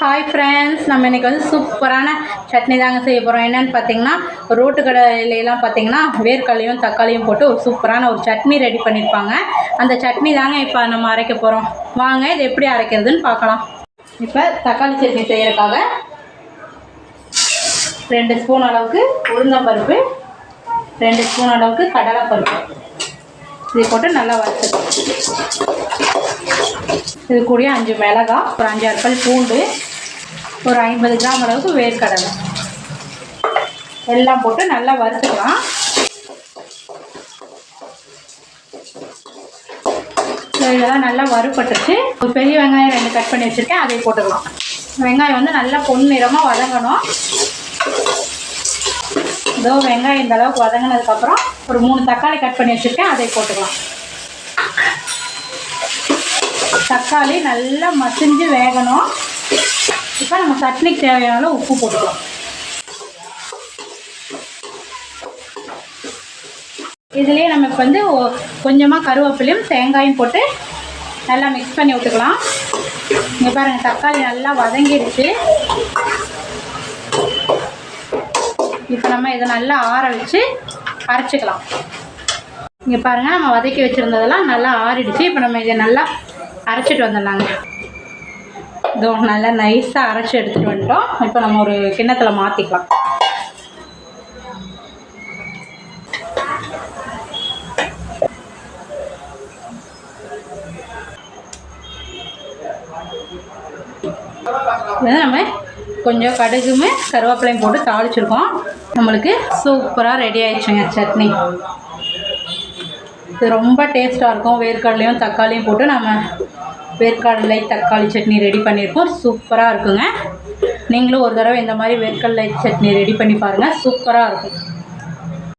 Hi friends நம்ம இன்றைக்கி வந்து சூப்பரான சட்னி தாங்க செய்ய போகிறோம் என்னென்னு பார்த்தீங்கன்னா ரோட்டு கடையிலலாம் பார்த்தீங்கன்னா வேர்க்கடலையும் தக்காளியும் போட்டு ஒரு சூப்பரான ஒரு சட்னி ரெடி பண்ணியிருப்பாங்க அந்த சட்னி தாங்க இப்போ நம்ம அரைக்க போகிறோம் வாங்க இது எப்படி அரைக்கிறதுன்னு பார்க்கலாம் இப்போ தக்காளி சட்னி செய்கிறதுக்காக ரெண்டு ஸ்பூன் அளவுக்கு உளுந்தம்பருப்பு ரெண்டு ஸ்பூன் அளவுக்கு கடலைப்பருப்பு. இதை போட்டு நல்லா வறுத்துக்கலாம். இது கூடயே அஞ்சு மிளகா ஒரு அஞ்சாறு பல் பூண்டு ஒரு ஐம்பது கிராம் அளவுக்கு வேர்க்கடலை எல்லாம் போட்டு நல்லா வறுத்துக்கலாம். இதெல்லாம் நல்லா வறுபட்டுச்சு ஒரு பெரிய வெங்காயம் ரெண்டு கட் பண்ணி வச்சுருக்கேன். அதை போட்டுக்கலாம். வெங்காயம் வந்து நல்லா பொன்னிறமாக வதங்கணும். இதோ வெங்காயம் இந்த அளவுக்கு வதங்கினதுக்கப்புறம் ஒரு மூணு தக்காளி கட் பண்ணி வச்சுருக்கேன். அதை போட்டுக்கலாம். தக்காளி நல்லா மசிஞ்சு வேகணும். இப்போ நம்ம சட்னிக்கு தேவையான உப்பு போட்டுக்கலாம். இதுலேயே நம்ம இப்போ வந்து ஒ- கொஞ்சமாக கருவேப்பிலையும் தேங்காயும் போட்டு நல்லா மிக்ஸ் பண்ணி விட்டுக்கலாம் இங்கே பாருங்கள் தக்காளி நல்லா வதங்கிடுச்சு இப்போ நம்ம இதை நல்லா ஆற வச்சு அரைச்சிக்கலாம். இங்கே பாருங்கள் நம்ம வதக்கி வச்சுருந்ததெல்லாம் நல்லா ஆறிடுச்சு. இப்போ நம்ம இதை நல்லா அரைச்சிட்டு வந்துடலாங்க. இதோ நல்லா நைஸாக அரைச்சி எடுத்துகிட்டு வந்துட்டோம். இப்போ நம்ம ஒரு கிண்ணத்தில் மாற்றிக்கலாம் நம்ம கொஞ்சம் கடுகுமே கருவேப்பிலையும் போட்டு தாளிச்சிருக்கோம். நம்மளுக்கு சூப்பராக ரெடி ஆயிடுச்சுங்க சட்னி. இது ரொம்ப டேஸ்ட்டாக இருக்கும். வேர்க்கடலையும் தக்காளியும் போட்டு நம்ம வேர்க்கடலை தக்காளி சட்னி ரெடி பண்ணியிருக்கோம். சூப்பராக இருக்குங்க. நீங்களும் ஒரு தடவை இந்த மாதிரி வேர்க்கடலை சட்னி ரெடி பண்ணி பாருங்கள் சூப்பராக இருக்கும்.